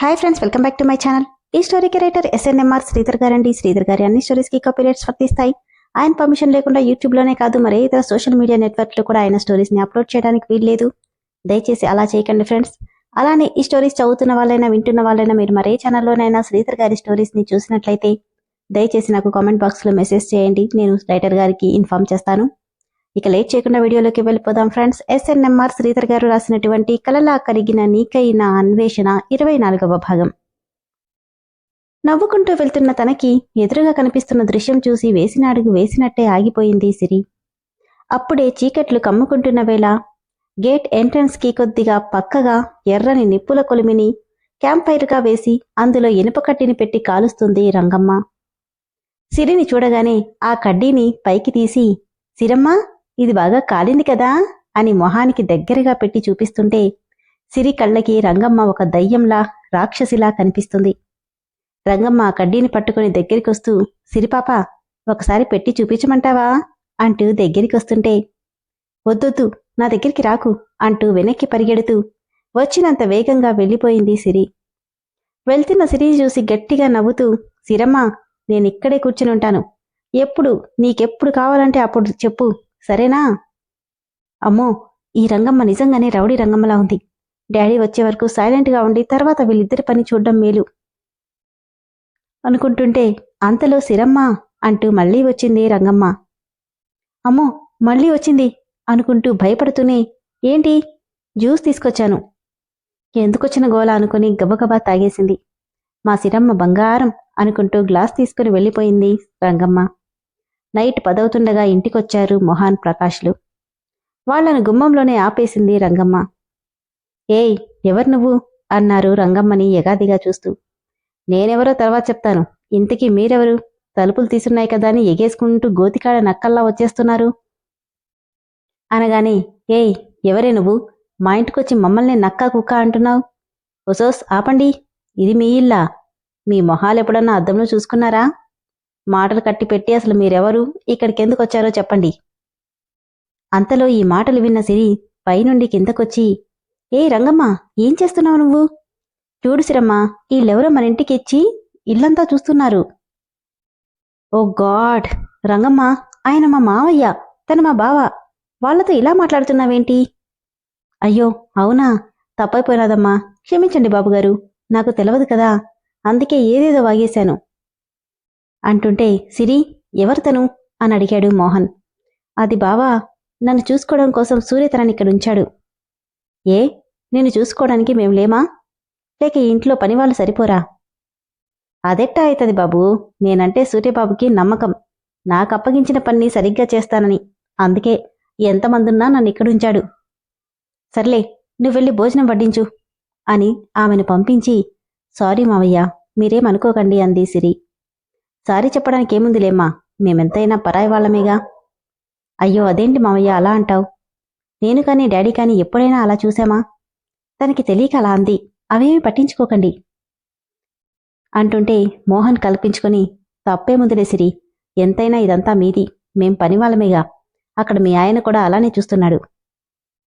Hi friends welcome back to my channel ఈ స్టోరీకి writer SNMR Sridhar గారండి. శ్రీధర్ గారి అన్ని స్టోరీస్కి కాపీరైట్స్ వర్తిస్తాయి. ఆయన పర్మిషన్ లేకుండా యూట్యూబ్లోనే కాదు మరే ఇతర సోషల్ మీడియా నెట్వర్క్లో కూడా ఆయన స్టోరీస్ని అప్లోడ్ చేయడానికి వీల్లేదు దయచేసి అలా చేయకండి ఫ్రెండ్స్ అలానే ఈ స్టోరీస్ చదువుతున్న వాళ్ళైనా వింటున్న వాళ్ళైనా మీరు మరే ఛానల్లోనైనా శ్రీధర్ గారి స్టోరీస్ని చూసినట్లయితే దయచేసి నాకు కామెంట్ బాక్స్లో మెసేజ్ చేయండి. నేను రైటర్ గారికి ఇన్ఫార్మ్ చేస్తాను. ఇక లేట్ చేయకుండా వీడియోలోకి వెళ్ళిపోదాం ఫ్రెండ్స్. ఎస్ఎన్ఎంఆర్ శ్రీధర్ గారు రాసినటువంటి కలలా కరిగిన నీకైన అన్వేషణ ఇరవై నాలుగవ భాగం. నవ్వుకుంటూ వెళ్తున్న తనకి ఎదురుగా కనిపిస్తున్న దృశ్యం చూసి వేసిన అడుగు వేసినట్టే ఆగిపోయింది సిరి. అప్పుడే చీకట్లు కమ్ముకుంటున్న వేళ గేట్ ఎంట్రన్స్కి కొద్దిగా పక్కగా ఎర్రని నిప్పుల కొలిమిని క్యాంపైర్గా వేసి అందులో ఇనుప కడ్డీని పెట్టి కాలుస్తుంది రంగమ్మ. సిరిని చూడగానే ఆ కడ్డీని పైకి తీసి సిరమ్మా ఇది బాగా కాలింది కదా అని మొహానికి దగ్గరగా పెట్టి చూపిస్తుంటే సిరి కళ్ళకి రంగమ్మ ఒక దయ్యంలా రాక్షసిలా కనిపిస్తుంది. రంగమ్మ కడ్డీని పట్టుకుని దగ్గరికొస్తూ సిరిపాప ఒకసారి పెట్టి చూపించమంటావా? అంటూ దగ్గరికొస్తుంటే వద్దొద్దు నా దగ్గరికి రాకు అంటూ వెనక్కి పరిగెడుతూ వచ్చినంత వేగంగా వెళ్ళిపోయింది సిరి. వెళ్తున్న సిరి చూసి గట్టిగా నవ్వుతూ సిరమ్మ నేనిక్కడే కూర్చుని ఉంటాను ఎప్పుడు నీకెప్పుడు కావాలంటే అప్పుడు చెప్పు సరేనా? అమ్మో ఈ రంగమ్మ నిజంగానే రౌడీ రంగమ్మలా ఉంది. డాడీ వచ్చే వరకు సైలెంట్గా ఉండి తర్వాత వీళ్ళిద్దరి పని చూడడం మేలు. అనుకుంటుంటే అంతలో సిరమ్మ అంటూ మళ్ళీ వచ్చింది రంగమ్మ. అమ్మో మళ్ళీ వచ్చింది అనుకుంటూ భయపడుతూనే ఏంటి? జ్యూస్ తీసుకొచ్చాను. ఎందుకొచ్చిన గోల అనుకుని గబగబా తాగేసింది. మా సిరమ్మ బంగారం అనుకుంటూ గ్లాస్ తీసుకుని వెళ్ళిపోయింది రంగమ్మ. నైట్ పదవుతుండగా ఇంటికొచ్చారు మొహాన్ ప్రకాష్లు. వాళ్ళను గుమ్మంలోనే ఆపేసింది రంగమ్మ. ఏయ్ ఎవరు నువ్వు? అన్నారు రంగమ్మని ఎగాదిగా చూస్తూ. నేనెవరో తర్వాత చెప్తాను. ఇంతకీ మీరెవరు? తలుపులు తీసున్నాయి కదా అని ఎగేసుకుంటూ గోతికాడ నక్కల్లా వచ్చేస్తున్నారు. అనగానే ఏయ్ ఎవరే నువ్వు? మా ఇంటికొచ్చి మమ్మల్ని నక్క కుక్క అంటున్నావు? ఒసోస్ ఆపండి. ఇది మీ ఇల్లా. మీ మొహాలు ఎప్పుడన్నా అద్దంలో చూసుకున్నారా? మాటలు కట్టి పెట్టి అసలు మీరెవరు? ఇక్కడికి ఎందుకు వచ్చారో చెప్పండి. అంతలో ఈ మాటలు విన్న సిరి పైనుండి కిందకొచ్చి ఏ రంగమ్మ ఏం చేస్తున్నావు నువ్వు? చూడు సిరమ్మ వీళ్ళెవరో మన ఇంటికి ఇచ్చి ఇల్లంతా చూస్తున్నారు. ఓ గాడ్! రంగమ్మ ఆయన మా మావయ్య తన మా బావ. వాళ్ళతో ఇలా మాట్లాడుతున్నావేంటి? అయ్యో అవునా? తప్పైపోయినాదమ్మా. క్షమించండి బాబుగారు నాకు తెలియదు కదా. అందుకే ఏదేదో వాగేశాను. అంటుంటే సిరి ఎవరితను అని అడిగాడు మోహన్. అది బావా నన్ను చూసుకోవడం కోసం సూర్యతనని ఇక్కడ ఉంచాడు. ఏ? నిన్ను చూసుకోవడానికి మేము లేమా? లేక ఈ ఇంట్లో పనివాళ్ళు సరిపోరా? అదెట్టా అవుతుంది బాబు నేనంటే సూర్యబాబుకి నమ్మకం. నాకు అప్పగించిన పని సరిగ్గా చేస్తానని. అందుకే ఎంతమందున్నా నన్ను ఇక్కడుంచాడు సర్లే నువ్వు వెళ్ళి భోజనం వడ్డించు అని ఆమెను పంపించి సారీ మావయ్య మీరేమనుకోకండి అంది సిరి. సారీ చెప్పడానికి ఏముందిలేమ్మా మేమెంతైనా పరాయి వాళ్ళమేగా? అయ్యో అదేంటి మావయ్య అలా అంటావు? నేను కానీ డాడీ కానీ ఎప్పుడైనా అలా చూసామా? తనకి తెలియక అలా అంది. అవేమీ పట్టించుకోకండి. అంటుంటే మోహన్ కల్పించుకొని తప్పేముందిలే సిరి ఎంతైనా ఇదంతా మీది. మేం పనివాళ్ళమేగా అక్కడ మీ ఆయన కూడా అలానే చూస్తున్నాడు.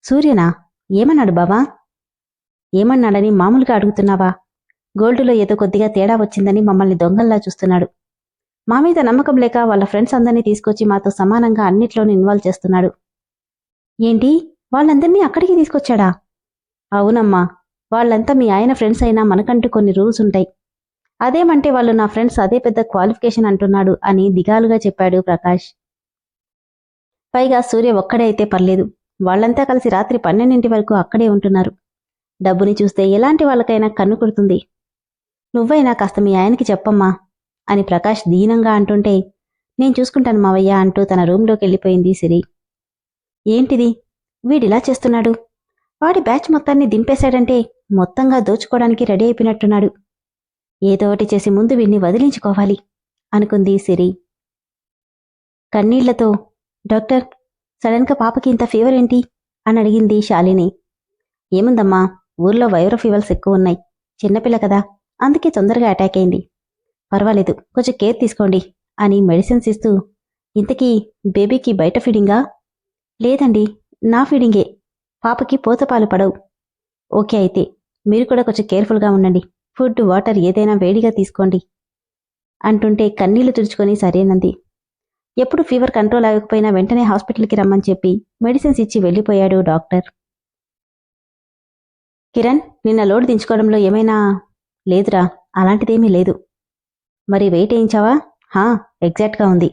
సూర్యనా ఏమన్నాడు బావా? ఏమన్నాడని మామూలుగా అడుగుతున్నావా? గోల్డులో ఏదో కొద్దిగా తేడా వచ్చిందని మమ్మల్ని దొంగల్లా చూస్తున్నాడు. మా మీద నమ్మకం లేక వాళ్ళ ఫ్రెండ్స్ అందరినీ తీసుకొచ్చి మాతో సమానంగా అన్నిట్లోనూ ఇన్వాల్వ్ చేస్తున్నాడు. ఏంటి? వాళ్ళందరినీ అక్కడికి తీసుకొచ్చాడా? అవునమ్మా. వాళ్ళంతా మీ ఆయన ఫ్రెండ్స్ అయినా మనకంటూ కొన్ని రూల్స్ ఉంటాయి. అదేమంటే వాళ్ళు నా ఫ్రెండ్స్ అదే పెద్ద క్వాలిఫికేషన్ అంటున్నాడు అని దిగాలుగా చెప్పాడు ప్రకాష్. పైగా సూర్య ఒక్కడే అయితే పర్లేదు. వాళ్ళంతా కలిసి రాత్రి పన్నెండింటి వరకు అక్కడే ఉంటున్నారు. డబ్బుని చూస్తే ఎలాంటి వాళ్ళకైనా కన్ను కుడుతుంది. నువ్వైనా కాస్త మీ ఆయనకి చెప్పమ్మా. అని ప్రకాష్ దీనంగా అంటుంటే నేను చూసుకుంటాను మావయ్య అంటూ తన రూంలోకి వెళ్ళిపోయింది సిరి. ఏంటిది? వీడిలా చేస్తున్నాడు? వాడి బ్యాచ్ మొత్తాన్ని దింపేశాడంటే మొత్తంగా దోచుకోవడానికి రెడీ అయిపోయినట్టున్నాడు. ఏదో ఒకటి చేసి ముందు వీడిని వదిలించుకోవాలి అనుకుంది సిరి. కన్నీళ్ళతో డాక్టర్ సడన్గా పాపకి ఇంత ఫీవర్ ఏంటి? అని అడిగింది శాలిని. ఏముందమ్మా ఊర్లో వైరో ఫీవర్స్ ఎక్కువ ఉన్నాయి. చిన్నపిల్ల కదా అందుకే తొందరగా అటాక్ అయింది. పర్వాలేదు కొంచెం కేర్ తీసుకోండి అని మెడిసిన్స్ ఇస్తూ ఇంతకీ బేబీకి బయట ఫీడింగా? లేదండి నా ఫీడింగే. పాపకి పోతపాలు పడవు. ఓకే అయితే మీరు కూడా కొంచెం కేర్ఫుల్గా ఉండండి. ఫుడ్ వాటర్ ఏదైనా వేడిగా తీసుకోండి అంటుంటే కన్నీళ్ళు తుడుచుకొని సరేనంది. ఎప్పుడు ఫీవర్ కంట్రోల్ అవ్వకపోయినా వెంటనే హాస్పిటల్కి రమ్మని చెప్పి మెడిసిన్స్ ఇచ్చి వెళ్ళిపోయాడు డాక్టర్. కిరణ్ నిన్న లోడ్ దించుకోవడంలో ఏమైనా లేదురా అలాంటిదేమీ లేదు. మరి వెయిట్ వేయించావా? హా ఎగ్జాక్ట్గా ఉంది.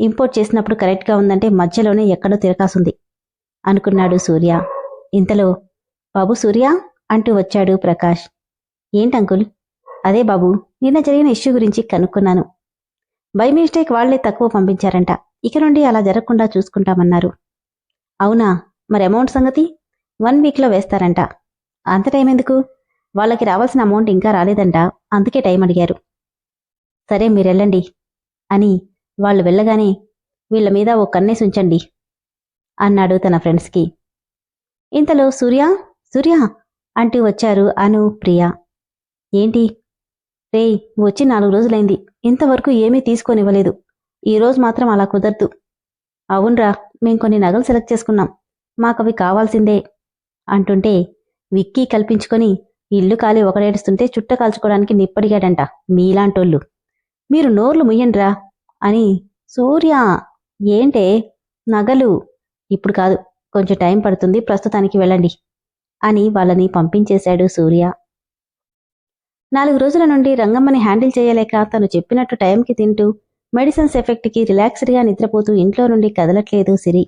ఇంపోర్ట్ చేసినప్పుడు కరెక్ట్గా ఉందంటే మధ్యలోనే ఎక్కడో తిరకాసుంది అనుకున్నాడు సూర్య. ఇంతలో బాబు సూర్య? అంటూ వచ్చాడు ప్రకాష్. ఏంటంకుల్ అదే బాబు నిన్న జరిగిన ఇష్యూ గురించి కనుక్కున్నాను. బై మిస్టేక్ వాళ్ళే తక్కువ పంపించారంట. ఇక నుండి అలా జరగకుండా చూసుకుంటామన్నారు. అవునా? మరి అమౌంట్ సంగతి? వన్ వీక్లో వేస్తారంట. అంత టైం ఎందుకు? వాళ్ళకి రావాల్సిన అమౌంట్ ఇంకా రాలేదంట. అందుకే టైం అడిగారు. సరే మీరెళ్ళండి అని వాళ్ళు వెళ్ళగానే వీళ్ళ మీద ఓ కన్నేసి ఉంచండి అన్నాడు తన ఫ్రెండ్స్కి. ఇంతలో సూర్య సూర్య! అంటూ వచ్చారు అను ప్రియ. ఏంటి? రేయ్ వచ్చి నాలుగు రోజులైంది. ఇంతవరకు ఏమీ తీసుకొనివ్వలేదు. ఈరోజు మాత్రం అలా కుదరదు. అవునరా మేం కొన్ని నగలు సెలెక్ట్ చేసుకున్నాం. మాకవి కావాల్సిందే అంటుంటే విక్కీ కల్పించుకొని ఇల్లు కాలి ఒకడేడుస్తుంటే చుట్ట కాల్చుకోవడానికి నిప్పడిగాడంట మీలాంటోళ్ళు. మీరు నోర్లు ముయ్యండ్రా అని సూర్య ఏంటే? నగలు. ఇప్పుడు కాదు కొంచెం టైం పడుతుంది ప్రస్తుతానికి వెళ్ళండి అని వాళ్ళని పంపించేశాడు సూర్య. నాలుగు రోజుల నుండి రంగమ్మని హ్యాండిల్ చేయలేక తను చెప్పినట్టు టైంకి తింటూ మెడిసిన్స్ ఎఫెక్ట్కి రిలాక్స్డ్గా నిద్రపోతూ ఇంట్లో నుండి కదలట్లేదు సిరి.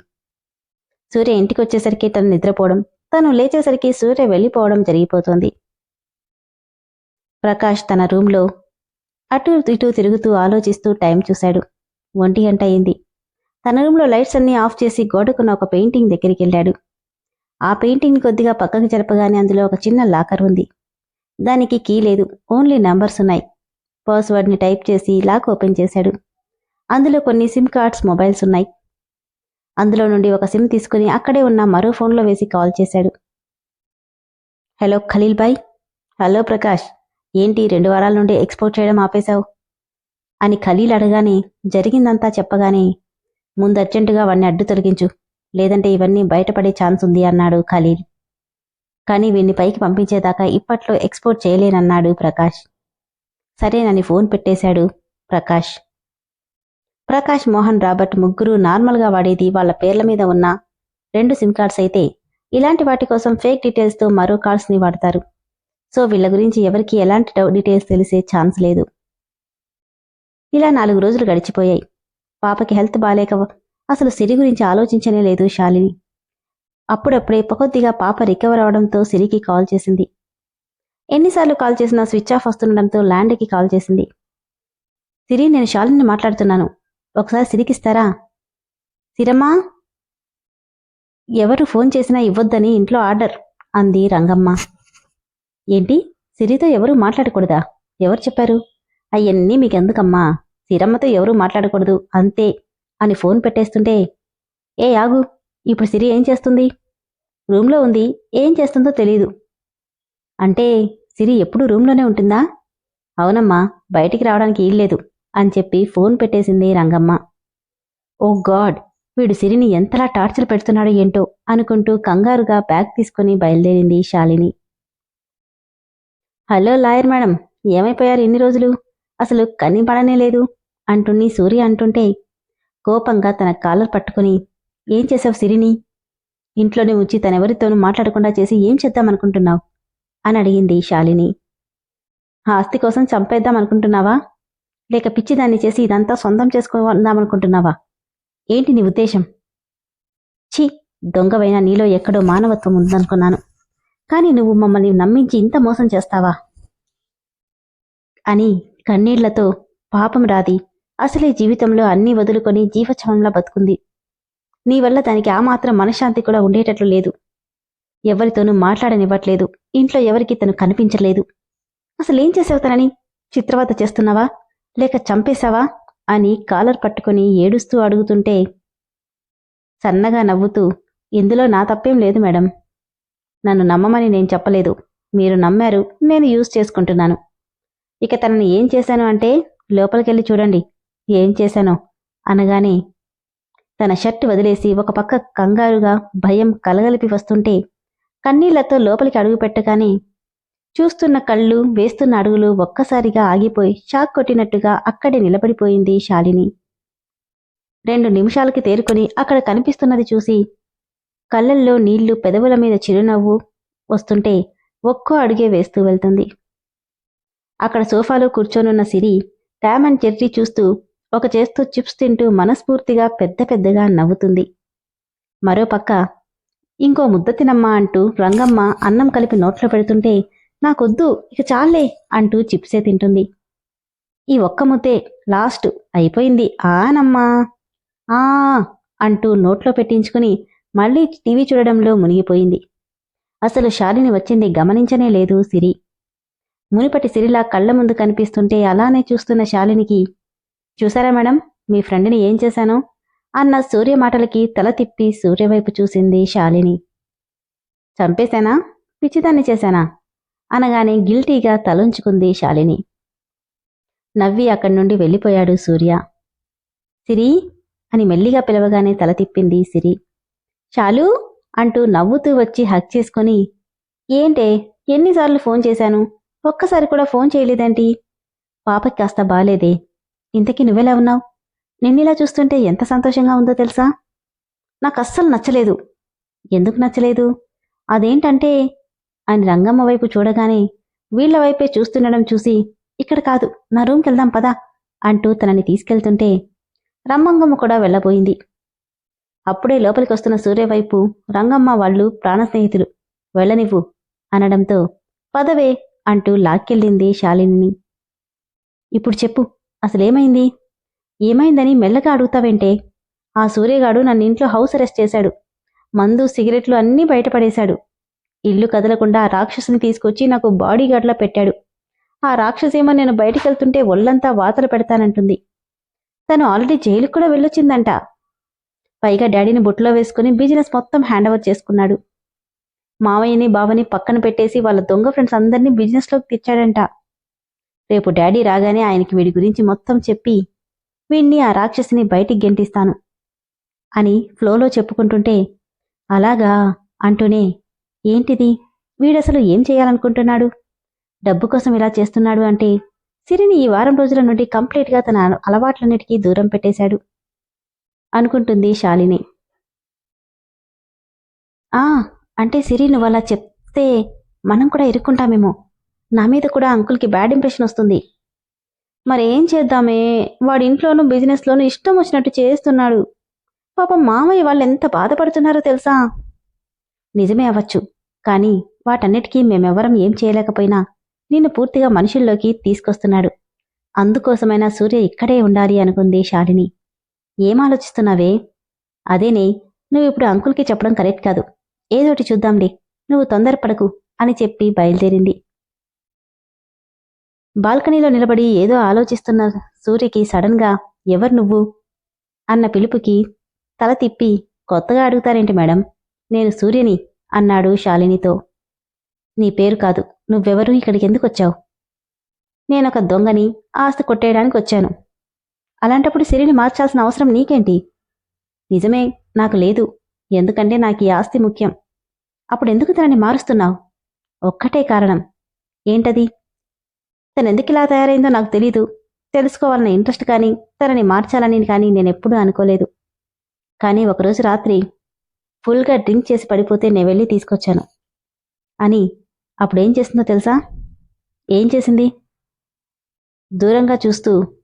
సూర్య ఇంటికి వచ్చేసరికి తను నిద్రపోవడం తను లేచేసరికి సూర్య వెళ్ళిపోవడం జరిగిపోతోంది. ప్రకాష్ తన రూంలో అటు ఇటు తిరుగుతూ ఆలోచిస్తూ టైం చూశాడు. ఒంటి గంట అయింది. తన రూమ్లో లైట్స్ అన్నీ ఆఫ్ చేసి గోడకున్న ఒక పెయింటింగ్ దగ్గరికి వెళ్ళాడు ఆ పెయింటింగ్ కొద్దిగా పక్కకి జరపగానే అందులో ఒక చిన్న లాకర్ ఉంది. దానికి కీ లేదు. ఓన్లీ నంబర్స్ ఉన్నాయి. పాస్వర్డ్ని టైప్ చేసి లాక్ ఓపెన్ చేశాడు. అందులో కొన్ని సిమ్ కార్డ్స్ మొబైల్స్ ఉన్నాయి. అందులో నుండి ఒక సిమ్ తీసుకుని అక్కడే ఉన్న మరో ఫోన్లో వేసి కాల్ చేశాడు. హలో ఖలీల్ బాయ్. హలో ప్రకాష్. ఏంటి రెండు వారాల నుండి ఎక్స్పోర్ట్ చేయడం ఆపేశావు? అని ఖలీల్ అడగానే జరిగిందంతా చెప్పగానే ముందు అర్జెంటుగా వాణ్ణి అడ్డు తొలగించు. లేదంటే ఇవన్నీ బయటపడే ఛాన్స్ ఉంది అన్నాడు ఖలీల్. కానీ వీణ్ణి పైకి పంపించేదాకా ఇప్పట్లో ఎక్స్పోర్ట్ చేయలేనన్నాడు ప్రకాష్. సరేనని ఫోన్ పెట్టేశాడు ప్రకాష్. ప్రకాష్ మోహన్ రాబర్ట్ ముగ్గురు నార్మల్గా వాడేది వాళ్ళ పేర్ల మీద ఉన్న రెండు సిమ్ కార్డ్స్ అయితే ఇలాంటి వాటి కోసం ఫేక్ డీటెయిల్స్తో మరో కార్డ్స్ని వాడతారు. సో వీళ్ళ గురించి ఎవరికి ఎలాంటి డౌ- డీటెయిల్స్ తెలిసే ఛాన్స్ లేదు. ఇలా నాలుగు రోజులు గడిచిపోయాయి. పాపకి హెల్త్ బాగాలేక అసలు సిరి గురించి ఆలోచించనే లేదు శాలిని. అప్పుడప్పుడే కొద్దిగా పాప రికవర్ అవడంతో సిరికి కాల్ చేసింది. ఎన్నిసార్లు కాల్ చేసినా స్విచ్ ఆఫ్ వస్తుండడంతో ల్యాండ్కి కాల్ చేసింది. సిరి నేను శాలిని మాట్లాడుతున్నాను. ఒకసారి సిరికిస్తారా? సిరమ్మా? ఎవరు ఫోన్ చేసినా ఇవ్వొద్దని ఇంట్లో ఆర్డర్ అంది రంగమ్మ. ఏంటి? సిరితో ఎవరు మాట్లాడకూడదా? ఎవరు చెప్పారు? అయ్యన్నీ మీకెందుకమ్మా? సిరమ్మతో ఎవరూ మాట్లాడకూడదు అంతే అని ఫోన్ పెట్టేస్తుంటే ఏ ఆగు ఇప్పుడు సిరి ఏం చేస్తుంది? రూమ్లో ఉంది ఏం చేస్తుందో తెలీదు. అంటే సిరి ఎప్పుడు రూమ్లోనే ఉంటుందా? అవునమ్మా బయటికి రావడానికి ఇల్లేదు అని చెప్పి ఫోన్ పెట్టేసింది రంగమ్మ. ఓ గాడ్ వీడు సిరిని ఎంతలా టార్చర్ పెడుతున్నాడో ఏంటో అనుకుంటూ కంగారుగా బ్యాగ్ తీసుకుని బయలుదేరింది శాలిని. హలో లాయర్ మేడం ఏమైపోయారు ఇన్ని రోజులు? అసలు కన్ని పడనే లేదు అంటుని సూర్య అంటుంటే. కోపంగా తన కాలర్ పట్టుకుని ఏం చేసావు సిరిని? ఇంట్లోనే ఉంచి తనెవరితోనూ మాట్లాడకుండా చేసి ఏం చేద్దామనుకుంటున్నావు? అని అడిగింది శాలిని. ఆస్తి కోసం చంపేద్దాం అనుకుంటున్నావా లేక పిచ్చిదాన్ని చేసి ఇదంతా సొంతం చేసుకుందామనుకుంటున్నావా? ఏంటి నీ ఉద్దేశం? ఛీ దొంగవైన నీలో ఎక్కడో మానవత్వం ఉందనుకున్నాను. కానీ నువ్వు మమ్మల్ని నమ్మించి ఇంత మోసం చేస్తావా? అని కన్నీళ్ళతో పాపం రాది అసలే జీవితంలో అన్నీ వదులుకొని జీవఛవంలా బతుకుంది. నీ వల్ల దానికి ఆ మాత్రం మనశ్శాంతి కూడా ఉండేటట్లు లేదు. ఎవరితోనూ మాట్లాడనివ్వట్లేదు. ఇంట్లో ఎవరికి తను కనిపించలేదు. అసలేం చేసావు తనని? చిత్రవత చేస్తున్నావా? లేక చంపేశావా? అని కాలర్ పట్టుకుని ఏడుస్తూ అడుగుతుంటే సన్నగా నవ్వుతూ ఇందులో నా తప్పేం లేదు మేడం. నన్ను నమ్మమని నేను చెప్పలేదు. మీరు నమ్మారు నేను యూజ్ చేసుకుంటున్నాను. ఇక తనని ఏం చేశాను అంటే లోపలికెళ్ళి చూడండి. ఏం చేశానో అనగానే తన షర్ట్ వదిలేసి ఒక పక్క కంగారుగా భయం కలగలిపి వస్తుంటే కన్నీళ్ళతో లోపలికి అడుగు పెట్టగానే చూస్తున్న కళ్ళు వేస్తున్న అడుగులు ఒక్కసారిగా ఆగిపోయి షాక్ కొట్టినట్టుగా అక్కడే నిలబడిపోయింది శాలిని. రెండు నిమిషాలకి తేరుకొని అక్కడ కనిపిస్తున్నది చూసి కళ్ళల్లో నీళ్ళు పెదవుల మీద చిరునవ్వు వస్తుంటే ఒక్కో అడుగే వేస్తూ వెళ్తుంది. అక్కడ సోఫాలో కూర్చోనున్న సిరి ట్యామ్ అండ్ జెర్రీ చూస్తూ ఒక చేస్తూ చిప్స్ తింటూ మనస్ఫూర్తిగా పెద్ద పెద్దగా నవ్వుతుంది. మరోపక్క ఇంకో ముద్ద తినమ్మా అంటూ రంగమ్మ అన్నం కలిపి నోట్లో పెడుతుంటే నాకొద్దు ఇక చాలే అంటూ చిప్సే తింటుంది. ఈ ఒక్క ముద్దే లాస్ట్ అయిపోయింది. ఆనమ్మా ఆ అంటూ నోట్లో పెట్టించుకుని మళ్ళీ టీవీ చూడడంలో మునిగిపోయింది. అసలు శాలిని వచ్చింది గమనించనే లేదు సిరి. మునిపటి సిరిలా కళ్ళ ముందు కనిపిస్తుంటే అలానే చూస్తున్న శాలినికి చూసారా మేడం మీ ఫ్రెండ్ని ఏం చేశాను? అన్న సూర్య మాటలకి తల తిప్పి సూర్యవైపు చూసింది శాలిని. చంపేశానా? పిచ్చిదాన్ని చేశానా? అనగానే గిల్టీగా తలుంచుకుంది శాలిని. నవ్వి అక్కడి నుండి వెళ్ళిపోయాడు సూర్య. సిరి? అని మెల్లిగా పిలవగానే తల తిప్పింది సిరి. చాలు అంటూ నవ్వుతూ వచ్చి హక్ చేసుకొని ఏంటే ఎన్నిసార్లు ఫోన్ చేశాను? ఒక్కసారి కూడా ఫోన్ చేయలేదేంటి? పాపకి కాస్త బాలేదే. ఇంతకీ నువ్వెలా ఉన్నావు? నిన్నిలా చూస్తుంటే ఎంత సంతోషంగా ఉందో తెలుసా? నాకు అస్సలు నచ్చలేదు. ఎందుకు నచ్చలేదు? అదేంటంటే అని రంగమ్మ వైపు చూడగానే వీళ్ళ వైపే చూస్తుండడం చూసి ఇక్కడ కాదు నా రూమ్కి వెళ్దాం పదా అంటూ తనని తీసుకెళ్తుంటే రమ్మంగమ్మ కూడా వెళ్ళబోయింది. అప్పుడే లోపలికి వస్తున్న సూర్య వైపు రంగమ్మ వాళ్ళు ప్రాణ స్నేహితులు వెళ్ళనివ్వు అనడంతో పదవే అంటూ లాక్కెళ్ళింది శాలిని. ఇప్పుడు చెప్పు అసలేమైంది? ఏమైందని మెల్లగా అడుగుతావేంటే? ఆ సూర్యగాడు నన్ను ఇంట్లో హౌస్ అరెస్ట్ చేశాడు. మందు సిగరెట్లు అన్నీ బయటపడేశాడు. ఇల్లు కదలకుండా ఆ రాక్షసుని తీసుకొచ్చి నాకు బాడీగార్డ్లా పెట్టాడు. ఆ రాక్షసేమో నేను బయటికెళ్తుంటే ఒళ్ళంతా వాతలు పెడతానంటుంది. తను ఆల్రెడీ జైలుకు కూడా వెళ్ళొచ్చిందంట. పైగా డాడీని బుట్టలో వేసుకుని బిజినెస్ మొత్తం హ్యాండ్ ఓవర్ చేసుకున్నాడు. మావయ్యని బావని పక్కన పెట్టేసి వాళ్ళ దొంగ ఫ్రెండ్స్ అందరినీ బిజినెస్లోకి తెచ్చాడంట. రేపు డాడీ రాగానే ఆయనకి వీడి గురించి మొత్తం చెప్పి వీణ్ణి ఆ రాక్షసిని బయటికి గెంటిస్తాను అని ఫ్లోలో చెప్పుకుంటుంటే అలాగా అంటూనే ఏంటిది? వీడసలు ఏం చేయాలనుకుంటున్నాడు? డబ్బు కోసం ఇలా చేస్తున్నాడు అంటే సిరిని ఈ వారం రోజుల నుండి కంప్లీట్గా తన అలవాట్లన్నిటికీ దూరం పెట్టేశాడు. అనుకుంటుంది శాలిని. ఆ అంటే సిరి నువ్వు అలా చెప్తే మనం కూడా ఇరుక్కుంటామేమో. నా మీద కూడా అంకుల్కి బ్యాడ్ ఇంప్రెషన్ వస్తుంది. మరేం చేద్దామే? వాడి ఇంట్లోనూ బిజినెస్లోనూ ఇష్టం వచ్చినట్టు చేస్తున్నాడు. పాపం మామయ్య వాళ్ళు ఎంత బాధపడుతున్నారో తెలుసా? నిజమే అవ్వచ్చు. కానీ వాటన్నిటికీ మేమెవరం ఏం చేయలేకపోయినా నిన్ను పూర్తిగా మనుషుల్లోకి తీసుకొస్తున్నాడు. అందుకోసమైనా సూర్య ఇక్కడే ఉండాలి అనుకుంది శాలిని. ఏం ఆలోచిస్తున్నావే అదేనే నువ్వు ఇప్పుడు అంకుల్కి చెప్పడం కరెక్ట్ కాదు. ఏదోటి చూద్దాంలే నువ్వు తొందరపడకు అని చెప్పి బయలుదేరింది. బాల్కనీలో నిలబడి ఏదో ఆలోచిస్తున్న సూర్యకి సడన్గా ఎవరు నువ్వు? అన్న పిలుపుకి తల తిప్పి కొత్తగా అడుగుతారేంటి మేడం? నేను సూర్యని అన్నాడు శాలినితో. నీ పేరు కాదు నువ్వెవరు? ఇక్కడికి ఎందుకు వచ్చావు నేనొక దొంగని ఆస్తి కొట్టేయడానికి వచ్చాను. అలాంటప్పుడు సిరిని మార్చాల్సిన అవసరం నీకేంటి? నిజమే నాకు లేదు. ఎందుకంటే నాకు ఈ ఆస్తి ముఖ్యం. అప్పుడు ఎందుకు తనని మారుస్తున్నావు? ఒక్కటే కారణం. ఏంటది? తనెందుకిలా ఇలా తయారైందో నాకు తెలీదు. తెలుసుకోవాలన్న ఇంట్రెస్ట్ కానీ తనని మార్చాలని కానీ నేనెప్పుడూ అనుకోలేదు. కానీ ఒకరోజు రాత్రి ఫుల్గా డ్రింక్ చేసి పడిపోతే నేను వెళ్ళి తీసుకొచ్చాను. అని అప్పుడేం చేసిందో తెలుసా? ఏం చేసింది? దూరంగా చూస్తూ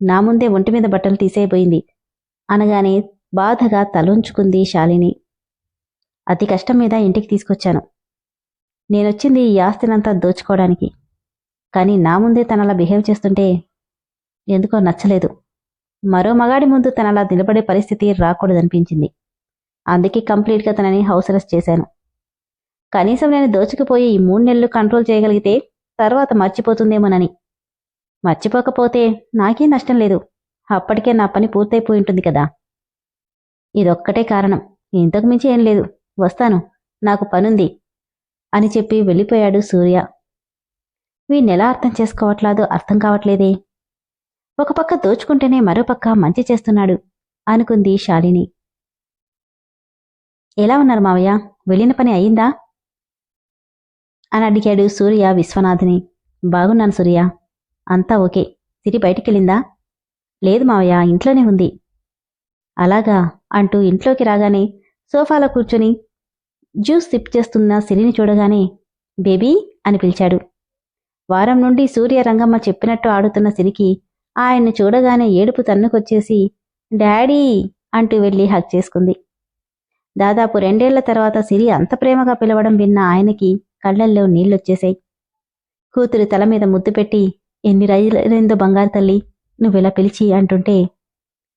నా ముందే ఒంటి మీద బట్టలు తీసేయబోయింది. అనగానే బాధగా తలొంచుకుంది శాలిని. అతి కష్టం మీద ఇంటికి తీసుకొచ్చాను. నేనొచ్చింది ఈ ఆస్తినంతా దోచుకోవడానికి. కానీ నా ముందే తనలా బిహేవ్ చేస్తుంటే ఎందుకో నచ్చలేదు. మరో మగాడి ముందు తనలా నిలబడే పరిస్థితి రాకూడదనిపించింది. అందుకే కంప్లీట్గా తనని హౌస్ అరెస్ట్ చేశాను. కనీసం నేను దోచుకుపోయి ఈ మూడు నెలలు కంట్రోల్ చేయగలిగితే తర్వాత మర్చిపోతుందేమోనని. మర్చిపోకపోతే నాకే నష్టం లేదు. అప్పటికే నా పని పూర్తయిపోయి ఉంటుంది కదా. ఇదొక్కటే కారణం. ఇంతకు మించి ఏం లేదు. వస్తాను. నాకు పనుంది అని చెప్పి వెళ్ళిపోయాడు సూర్య. వీణ్ణెలా అర్థం చేసుకోవట్లేదో అర్థం కావట్లేదే. ఒక పక్క దోచుకుంటేనే మరోపక్క మంచి చేస్తున్నాడు అనుకుంది శాలిని. ఎలా ఉన్నారు మావయ్య? వెళ్ళిన పని అయిందా? అని అడిగాడు సూర్య విశ్వనాథ్ని. బాగున్నాను సూర్య. అంతా ఓకే. సిరి బయటికెళ్ళిందా? లేదు మావయ్య ఇంట్లోనే ఉంది. అలాగా? అంటూ ఇంట్లోకి రాగానే సోఫాలో కూర్చుని జ్యూస్ సిప్ చేస్తున్న సిరిని చూడగానే బేబీ అని పిలిచాడు. వారం నుండి సూర్య రంగమ్మ చెప్పినట్టు ఆడుతున్న సిరికి ఆయన్ని చూడగానే ఏడుపు తన్నుకొచ్చేసి డాడీ అంటూ వెళ్ళి హక్ చేసుకుంది. దాదాపు రెండేళ్ళ తర్వాత సిరి అంత ప్రేమగా పిలవడం విన్న ఆయనకి కళ్ళల్లో నీళ్ళొచ్చేశాయి కూతురి తల మీద ముద్దు పెట్టి ఎన్ని రైలైందో బంగారు తల్లి నువ్వెలా పిలిచి అంటుంటే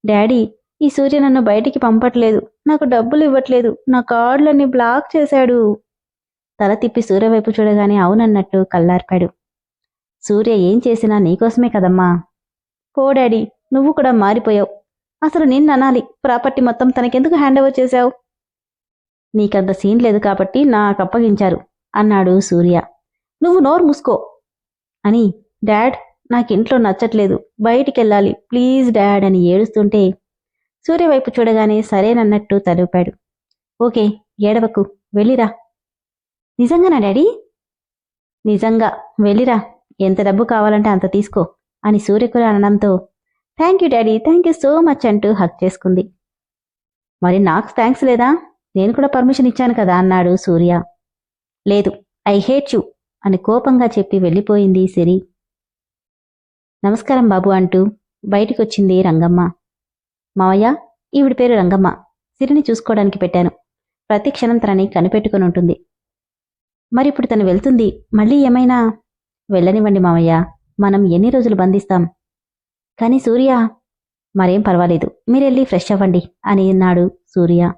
డాడీ ఈ సూర్య నన్ను బయటికి పంపట్లేదు నాకు డబ్బులు ఇవ్వట్లేదు నా కార్డులన్నీ బ్లాక్ చేశాడు. తల తిప్పి సూర్య వైపు చూడగానే అవునన్నట్టు కల్లార్పాడు సూర్య ఏం చేసినా నీకోసమే కదమ్మా. పో డాడీ నువ్వు కూడా మారిపోయావు. అసలు నిన్ను అనాలి ప్రాపర్టీ మొత్తం తనకెందుకు హ్యాండ్ ఓవర్ చేశావు? నీకంత సీన్ లేదు కాబట్టి నాకు అప్పగించారు అన్నాడు సూర్య. నువ్వు నోరు మూసుకో అని డాడ్ నాకింట్లో నచ్చట్లేదు. బయటికెళ్ళాలి. ప్లీజ్ డాడ్ అని ఏడుస్తుంటే సూర్య వైపు చూడగానే సరేనన్నట్టు తలూపాడు. ఓకే ఏడవకు. వెళ్ళిరా. నిజంగానా డాడీ? నిజంగా. వెళ్ళిరా. ఎంత డబ్బు కావాలంటే అంత తీసుకో అని సూర్యకుల అనడంతో thank you daddy thank you so much అంటూ హక్ చేసుకుంది. మరి నాకు థ్యాంక్స్ లేదా? నేను కూడా పర్మిషన్ ఇచ్చాను కదా అన్నాడు సూర్య. లేదు ఐ హేట్ యు అని కోపంగా చెప్పి వెళ్ళిపోయింది సిరి. నమస్కారం బాబు అంటూ బయటికొచ్చింది రంగమ్మ. మావయ్య ఈవిడి పేరు రంగమ్మ. సిరిని చూసుకోవడానికి పెట్టాను. ప్రతి క్షణం తనని కనిపెట్టుకుని ఉంటుంది. మరిప్పుడు తను వెళ్తుంది. మళ్ళీ ఏమైనా? వెళ్ళనివ్వండి మావయ్య. మనం ఎన్ని రోజులు బంధిస్తాం? కానీ సూర్య మరేం పర్వాలేదు. మీరెళ్ళి ఫ్రెష్ అవ్వండి అని అన్నాడు సూర్య.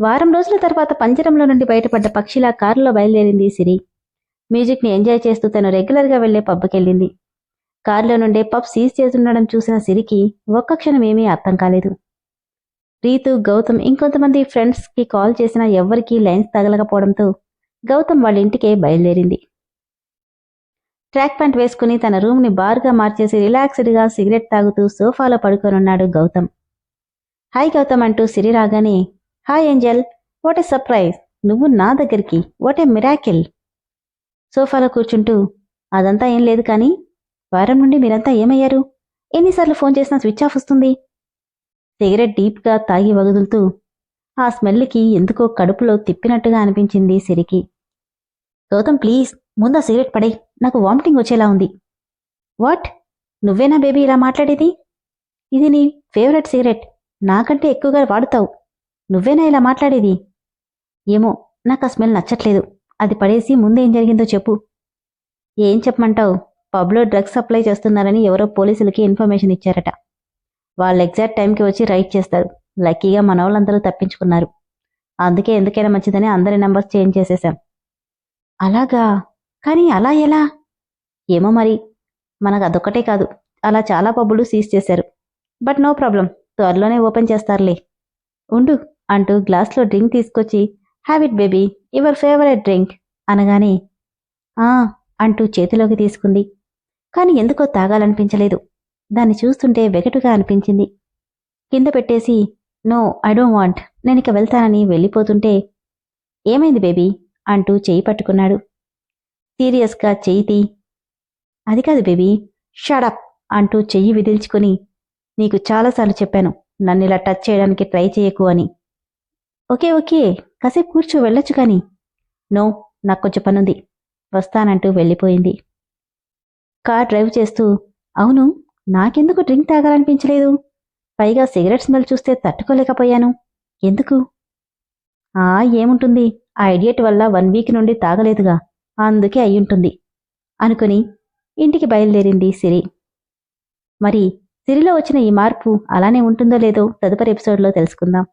వారం రోజుల తర్వాత పంజరంలో నుండి బయటపడ్డ పక్షిలా కారులో బయలుదేరింది సిరి. మ్యూజిక్ని ఎంజాయ్ చేస్తూ తను రెగ్యులర్గా వెళ్ళే పబ్బకెళ్ళింది. కారులో నుండే పబ్ సీజ్ చేస్తుండడం చూసిన సిరికి ఒక్క క్షణం ఏమీ అర్థం కాలేదు. రీతు గౌతమ్ ఇంకొంతమంది ఫ్రెండ్స్కి కాల్ చేసినా ఎవ్వరికీ లైన్స్ తగలకపోవడంతో గౌతమ్ వాళ్ళ ఇంటికే బయలుదేరింది. ట్రాక్ ప్యాంట్ వేసుకుని తన రూమ్ని బార్గా మార్చేసి రిలాక్స్డ్గా సిగరెట్ తాగుతూ సోఫాలో పడుకొనున్నాడు గౌతమ్. హాయ్ గౌతమ్ అంటూ సిరి రాగానే hi angel what a surprise నువ్వు నా దగ్గరికి వాట్ ఏ మిరాకిల్ సోఫాలో కూర్చుంటూ అదంతా ఏం లేదు కానీ వారం నుండి మీరంతా ఏమయ్యారు? ఎన్నిసార్లు ఫోన్ చేసినా స్విచ్ ఆఫ్ వస్తుంది. సిగరెట్ డీప్గా తాగి వదులుతూ ఆ స్మెల్కి ఎందుకో కడుపులో తిప్పినట్టుగా అనిపించింది సిరికి. గౌతమ్ ప్లీజ్ ముందా సిగరెట్ పడే. నాకు వామిటింగ్ వచ్చేలా ఉంది. వాట్? నువ్వేనా బేబీ ఇలా మాట్లాడేది? ఇది నీ ఫేవరెట్ సిగరెట్. నాకంటే ఎక్కువగా వాడుతావు. నువ్వేనా ఇలా మాట్లాడేది? ఏమో నాకు ఆ స్మెల్ నచ్చట్లేదు. అది పడేసి ముందేం జరిగిందో చెప్పు. ఏం చెప్పమంటావు? పబ్లో డ్రగ్స్ సప్లై చేస్తున్నారని ఎవరో పోలీసులకి ఇన్ఫర్మేషన్ ఇచ్చారట. వాళ్ళు ఎగ్జాక్ట్ టైంకి వచ్చి రైడ్ చేస్తారు. లక్కీగా మన వాళ్ళందరూ తప్పించుకున్నారు. అందుకే ఎందుకైనా మంచిదని అందరి నెంబర్స్ చేంజ్ చేసేసాం అలాగా? కానీ అలా ఎలా? ఏమో మరి. మనకు అదొక్కటే కాదు. అలా చాలా పబ్బులు సీజ్ చేశారు. But no problem. త్వరలోనే ఓపెన్ చేస్తారులే. ఉండు అంటూ గ్లాస్లో డ్రింక్ తీసుకొచ్చి have it baby your favourite drink అనగానే ఆ అంటూ చేతిలోకి తీసుకుంది కాని ఎందుకో తాగాలనిపించలేదు. దాన్ని చూస్తుంటే వెగటుగా అనిపించింది. కింద పెట్టేసి నో ఐ డోంట్ వాంట్. నేనిక వెళ్తానని వెళ్ళిపోతుంటే ఏమైంది బేబీ? అంటూ చేయి పట్టుకున్నాడు. సీరియస్గా చెయ్యి తీ. అది కాదు బేబీ షడప్ అంటూ చెయ్యి విదిల్చుకుని నీకు చాలాసార్లు చెప్పాను నన్ను ఇలా టచ్ చేయడానికి ట్రై చేయకు అని. ఓకే ఓకే కాసేపు కూర్చో వెళ్ళొచ్చు కానీ. నో నాకు కొంచెం పనుంది. వస్తానంటూ వెళ్ళిపోయింది. కార్ డ్రైవ్ చేస్తూ అవును నాకెందుకు డ్రింక్ తాగాలనిపించలేదు? పైగా సిగరెట్ స్మెల్ చూస్తే తట్టుకోలేకపోయాను. ఎందుకు? ఆ ఏముంటుంది? ఆ ఐడియట్ వల్ల వన్ వీక్ నుండి తాగలేదుగా. అందుకే అయ్యుంటుంది అనుకుని ఇంటికి బయలుదేరింది సిరి. మరి సిరిలో వచ్చిన ఈ మార్పు అలానే ఉంటుందో లేదో తదుపరి ఎపిసోడ్లో తెలుసుకుందాం.